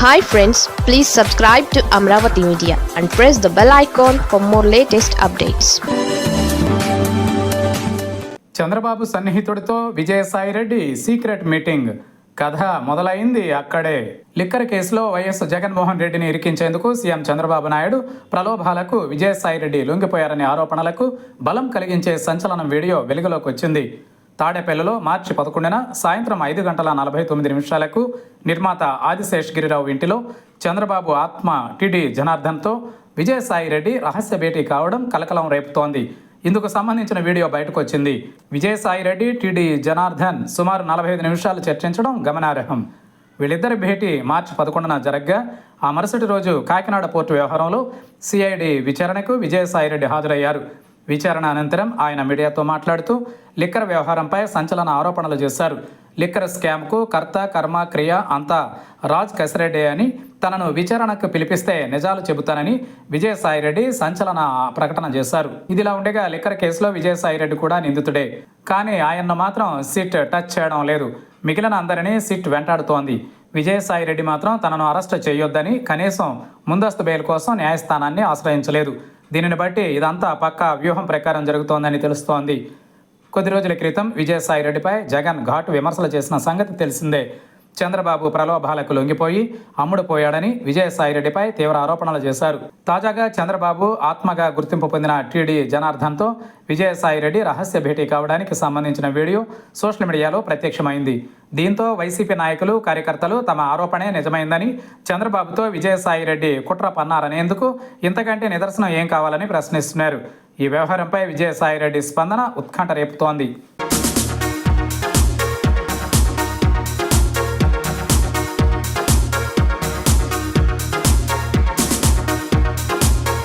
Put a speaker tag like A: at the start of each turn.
A: Hi friends please subscribe to Amaravati media and press the bell icon for more latest updates
B: Chandrababu సన్నిహితుడితో Vijayasai Reddy secret meeting. కథ మొదలైంది అక్కడే. Liquor కేసులో YS Jaganmohan రెడ్డిని ఇరికించేందుకు CM Chandrababu Naidu ప్రలోభాలకు విజయసాయి రెడ్డి లొంగిపోయారనే ఆరోపణలకు బలం కలిగించే సంచలనం వీడియో వెలుగులోకి వచ్చింది. తాడేపల్లిలో మార్చి పదకొండున సాయంత్రం ఐదు గంటల నలభై తొమ్మిది నిమిషాలకు నిర్మాత ఆదిశేష్ గిరిరావు ఇంటిలో చంద్రబాబు ఆత్మ టిడి జనార్దన్తో విజయసాయిరెడ్డి రహస్య భేటీ కావడం కలకలం రేపుతోంది. ఇందుకు సంబంధించిన వీడియో బయటకు వచ్చింది విజయసాయిరెడ్డి టిడి జనార్దన్ సుమారు నలభై ఐదు నిమిషాలు చర్చించడం గమనార్హం. వీళ్ళిద్దరి భేటీ మార్చి పదకొండున జరగ్గా. ఆ మరుసటి రోజు కాకినాడ పోర్టు వ్యవహారంలో సిఐడి విచారణకు విజయసాయిరెడ్డి హాజరయ్యారు. విచారణ అనంతరం ఆయన మీడియాతో మాట్లాడుతూ లిక్కర్ వ్యవహారంపై సంచలన ఆరోపణలు చేశారు. లిక్కర్ స్కామ్కు కర్త కర్మ క్రియ అంతా రాజ్ కసిరెడ్డి అని తనను విచారణకు పిలిపిస్తే నిజాలు చెబుతానని విజయసాయిరెడ్డి సంచలన ప్రకటన చేశారు. ఇదిలా ఉండగా లిక్కర్ కేసులో విజయసాయిరెడ్డి కూడా నిందితుడే. కానీ ఆయన్ను మాత్రం సిట్ టచ్ చేయడం లేదు. మిగిలిన అందరినీ సిట్ వెంటాడుతోంది. విజయసాయిరెడ్డి మాత్రం తనను అరెస్ట్ చేయొద్దని కనీసం ముందస్తు బెయిల్ కోసం న్యాయస్థానాన్ని ఆశ్రయించలేదు. దీనిని బట్టి ఇదంతా పక్కా వ్యూహం ప్రకారం జరుగుతోందని తెలుస్తోంది. కొద్ది రోజుల క్రితం విజయసాయిరెడ్డిపై జగన్ ఘాటు విమర్శలు చేసిన సంగతి తెలిసిందే. చంద్రబాబు ప్రలోభాలకు లొంగిపోయి అమ్ముడుపోయాడని విజయసాయిరెడ్డిపై తీవ్ర ఆరోపణలు చేశారు. తాజాగా చంద్రబాబు ఆత్మగా గుర్తింపు పొందిన టీడీ జనార్దన్తో విజయసాయిరెడ్డి రహస్య భేటీ కావడానికి సంబంధించిన వీడియో సోషల్ మీడియాలో ప్రత్యక్షమైంది. దీంతో వైసీపీ నాయకులు కార్యకర్తలు తమ ఆరోపణే నిజమైందని చంద్రబాబుతో విజయసాయిరెడ్డి కుట్ర పన్నారనేందుకు ఇంతకంటే నిదర్శనం ఏం కావాలని ప్రశ్నిస్తున్నారు. ఈ వ్యవహారంపై విజయసాయిరెడ్డి స్పందన ఉత్కంఠ రేపుతోంది.